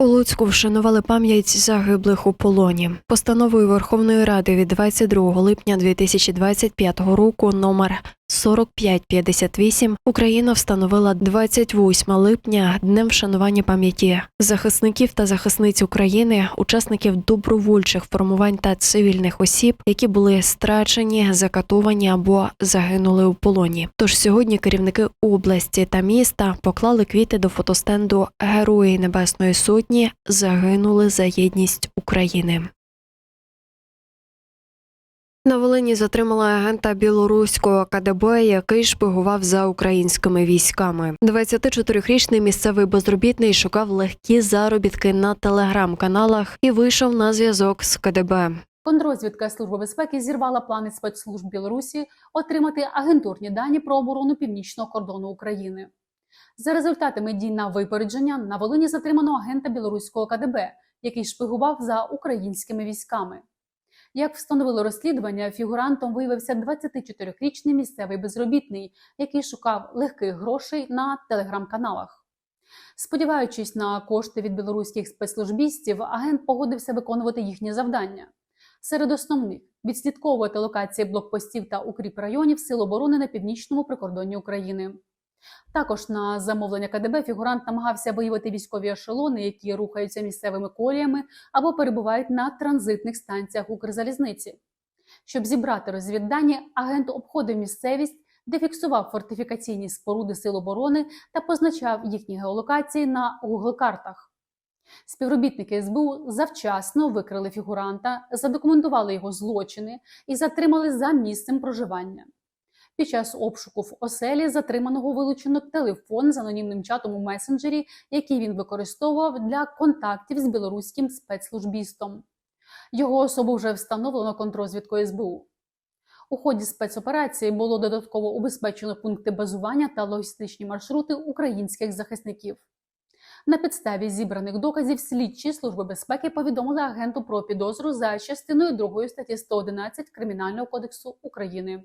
Луцьку вшанували пам'ять загиблих у полоні. Постановою Верховної Ради від 22 липня 2025 року номер 4558 Україна встановила 28 липня днем вшанування пам'яті захисників та захисниць України, учасників добровольчих формувань та цивільних осіб, які були страчені, закатовані або загинули у полоні. Тож сьогодні керівники області та міста поклали квіти до фотостенду Герої Небесної Сотні загинули за єдність України. На Волині затримали агента білоруського КДБ, який шпигував за українськими військами. 24-річний місцевий безробітний шукав легкі заробітки на телеграм-каналах і вийшов на зв'язок з КДБ. Контррозвідка Служби безпеки зірвала плани спецслужб Білорусі отримати агентурні дані про оборону північного кордону України. За результатами дій на випередження на Волині затримано агента білоруського КДБ, який шпигував за українськими військами. Як встановило розслідування, фігурантом виявився 24-річний місцевий безробітний, який шукав легких грошей на телеграм-каналах. Сподіваючись на кошти від білоруських спецслужбістів, агент погодився виконувати їхні завдання. Серед основних відслідковувати локації блокпостів та укріп районів Сил оборони на північному прикордонні України. Також на замовлення КДБ фігурант намагався виявити військові ешелони, які рухаються місцевими коліями або перебувають на транзитних станціях Укрзалізниці. Щоб зібрати розвіддані, агент обходив місцевість, де фіксував фортифікаційні споруди Сил оборони та позначав їхні геолокації на Google-картах. Співробітники СБУ завчасно викрили фігуранта, задокументували його злочини і затримали за місцем проживання. Під час обшуку в оселі затриманого вилучено телефон з анонімним чатом у месенджері, який він використовував для контактів з білоруським спецслужбістом. Його особу вже встановлено контрозвідкою СБУ. У ході спецоперації було додатково убезпечено пункти базування та логістичні маршрути українських захисників. На підставі зібраних доказів слідчі служби безпеки повідомили агенту про підозру за частиною 2 статті 111 Кримінального кодексу України.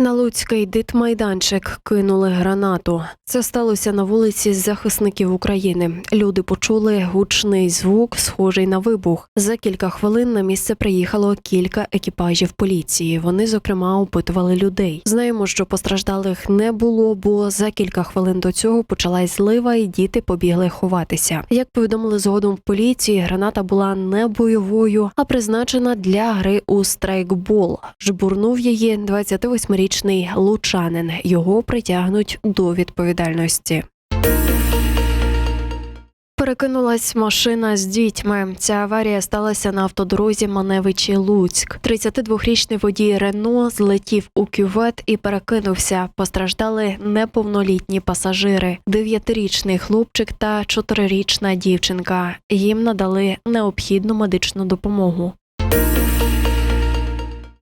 На Луцький дитмайданчик кинули гранату. Це сталося на вулиці захисників України. Люди почули гучний звук, схожий на вибух. За кілька хвилин на місце приїхало кілька екіпажів поліції. Вони, зокрема, опитували людей. Знаємо, що постраждалих не було, бо за кілька хвилин до цього почалась злива, і діти побігли ховатися. Як повідомили згодом в поліції, граната була не бойовою, а призначена для гри у страйкбол. Жбурнув її 28-річний лучанин. Його притягнуть до відповідальності. Перекинулась машина з дітьми. Ця аварія сталася на автодорозі Маневичі Луцьк. 32-річний водій Рено злетів у кювет і перекинувся. Постраждали неповнолітні пасажири: дев'ятирічний хлопчик та чотирирічна дівчинка. Їм надали необхідну медичну допомогу.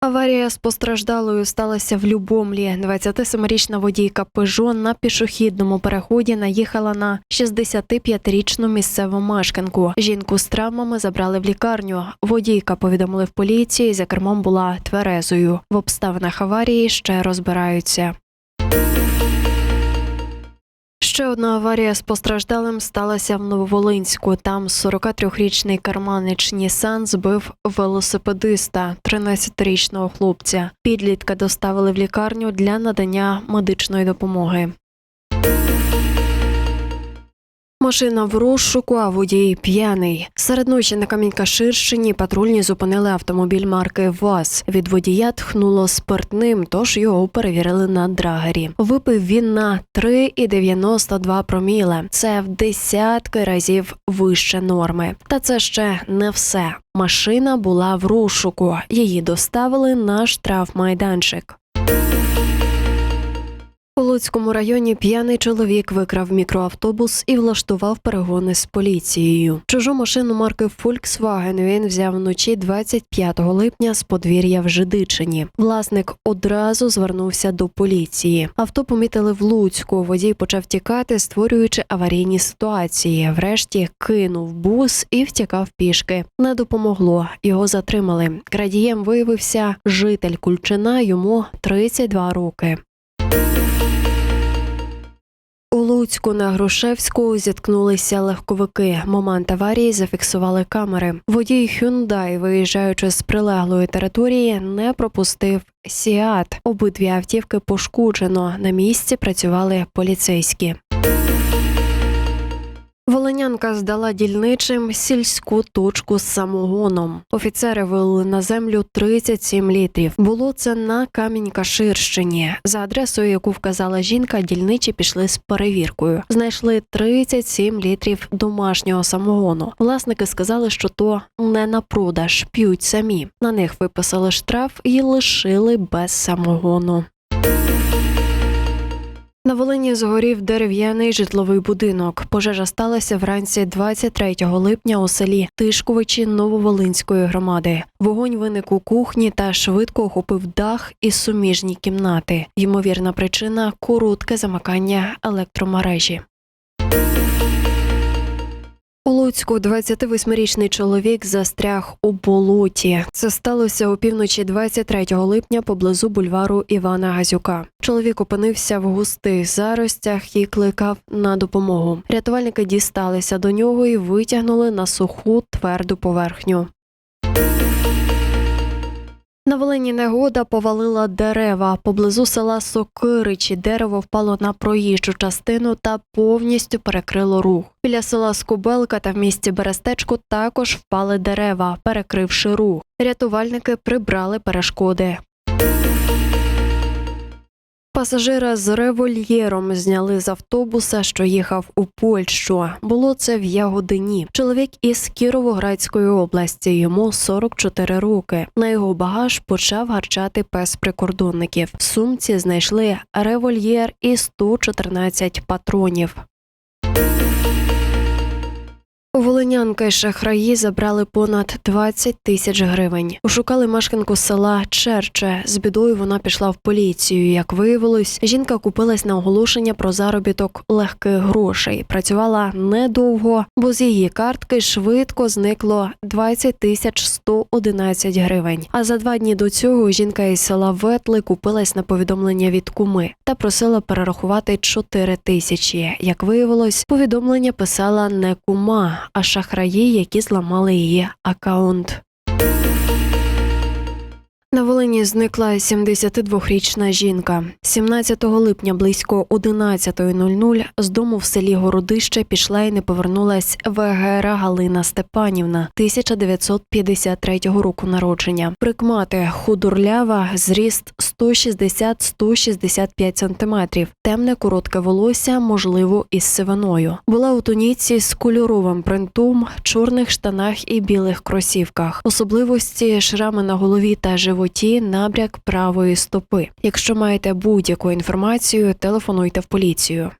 Аварія з постраждалою сталася в Любомлі. 27-річна водійка Пежо на пішохідному переході наїхала на 65-річну місцеву мешканку. Жінку з травмами забрали в лікарню. Водійка повідомили в поліції. За кермом була тверезою. В обставинах аварії ще розбираються. Ще одна аварія з постраждалим сталася в Нововолинську. Там 43-річний карманич Нісан збив велосипедиста, 13-річного хлопця. Підлітка доставили в лікарню для надання медичної допомоги. Машина в розшуку, а водій п'яний. Серед ночі на Камінькаширщині патрульні зупинили автомобіль марки ВАЗ. Від водія тхнуло спиртним, тож його перевірили на драгері. Випив він на 3,92 проміле. Це в десятки разів вище норми. Та це ще не все. Машина була в розшуку. Її доставили на штрафмайданчик. У Луцькому районі п'яний чоловік викрав мікроавтобус і влаштував перегони з поліцією. Чужу машину марки Volkswagen він взяв вночі 25 липня з подвір'я в Жидичині. Власник одразу звернувся до поліції. Авто помітили в Луцьку. Водій почав тікати, створюючи аварійні ситуації. Врешті кинув бус і втікав пішки. Не допомогло. Його затримали. Крадієм виявився житель Кульчина. Йому 32 роки. Луцьку на Грушевську зіткнулися легковики. Момент аварії зафіксували камери. Водій Hyundai, виїжджаючи з прилеглої території, не пропустив Сіат. Обидві автівки пошкоджено. На місці працювали поліцейські. Волинянка здала дільничим сільську точку з самогоном. Офіцери вилили на землю 37 літрів. Було це на Камінь-Каширщині. За адресою, яку вказала жінка, дільничі пішли з перевіркою. Знайшли 37 літрів домашнього самогону. Власники сказали, що то не на продаж, п'ють самі. На них виписали штраф і лишили без самогону. На Волині згорів дерев'яний житловий будинок. Пожежа сталася вранці 23 липня у селі Тишковичі Нововолинської громади. Вогонь виник у кухні та швидко охопив дах і суміжні кімнати. Ймовірна причина коротке замикання електромережі. У Луцьку 28-річний чоловік застряг у болоті. Це сталося опівночі 23 липня поблизу бульвару Івана Газюка. Чоловік опинився в густих заростях і кликав на допомогу. Рятувальники дісталися до нього і витягнули на суху тверду поверхню. На Волині негода повалила дерева. Поблизу села Сокиричі дерево впало на проїжджу частину та повністю перекрило рух. Біля села Скубелка та в місті Берестечку також впали дерева, перекривши рух. Рятувальники прибрали перешкоди. Пасажира з револьєром зняли з автобуса, що їхав у Польщу. Було це в Ягодині. Чоловік із Кіровоградської області. Йому 44 роки. На його багаж почав гарчати пес прикордонників. В сумці знайшли револьєр і 114 патронів. Волинянки шахраї забрали понад 20 тисяч гривень. Ушукали мешканку села Черче. З бідою вона пішла в поліцію. Як виявилось, жінка купилась на оголошення про заробіток легких грошей. Працювала недовго, бо з її картки швидко зникло 20 тисяч 111 гривень. А за два дні до цього жінка із села Ветли купилась на повідомлення від куми та просила перерахувати 4 тисячі. Як виявилось, повідомлення писала не кума а шахраї, які зламали її акаунт. На Волині зникла 72-річна жінка. 17 липня близько 11.00 з дому в селі Городище пішла і не повернулась ВГР Галина Степанівна 1953 року народження. Прикмати худорлява, зріст 160-165 сантиметрів, темне коротке волосся, можливо, із сивиною. Була у туніці з кольоровим принтом, чорних штанах і білих кросівках. Особливості шрами на голові та животі, набряк правої стопи. Якщо маєте будь-яку інформацію, телефонуйте в поліцію.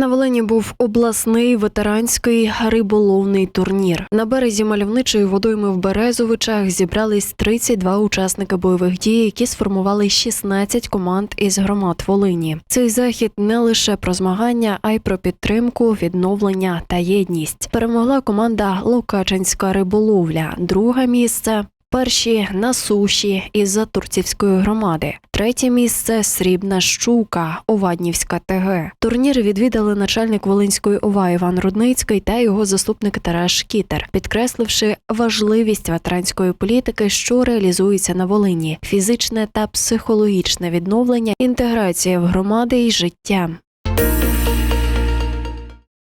На Волині був обласний ветеранський риболовний турнір. На березі мальовничої водойми в Березовичах зібрались 32 учасники бойових дій, які сформували 16 команд із громад Волині. Цей захід не лише про змагання, а й про підтримку, відновлення та єдність. Перемогла команда Локачинська риболовля. Друге місце Перші на суші із-за турцівської громади, третє місце срібна щука, Оваднівська ТГ. Турнір відвідали начальник Волинської ОВА Іван Рудницький та його заступник Тарас Шкітер, підкресливши важливість ветеранської політики, що реалізується на Волині, фізичне та психологічне відновлення, інтеграція в громади і життя.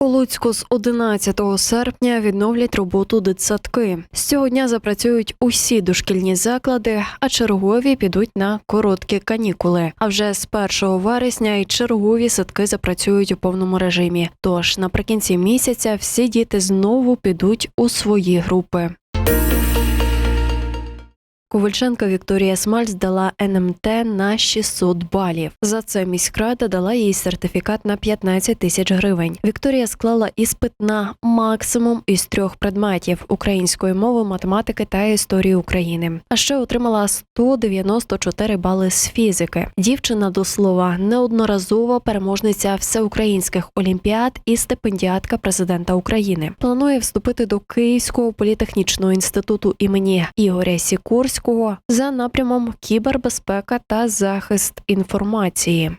У Луцьку з 11 серпня відновлять роботу дитсадки. З цього дня запрацюють усі дошкільні заклади, а чергові підуть на короткі канікули. А вже з 1 вересня і чергові садки запрацюють у повному режимі. Тож наприкінці місяця всі діти знову підуть у свої групи. Ковальченка Вікторія Смаль здала НМТ на 600 балів. За це міськрада дала їй сертифікат на 15 тисяч гривень. Вікторія склала іспит на максимум із трьох предметів української мови, математики та історії України. А ще отримала 194 бали з фізики. Дівчина до слова неодноразова переможниця всеукраїнських олімпіад і стипендіатка президента України. Планує вступити до Київського політехнічного інституту імені Ігоря Сікорського за напрямом кібербезпека та захист інформації.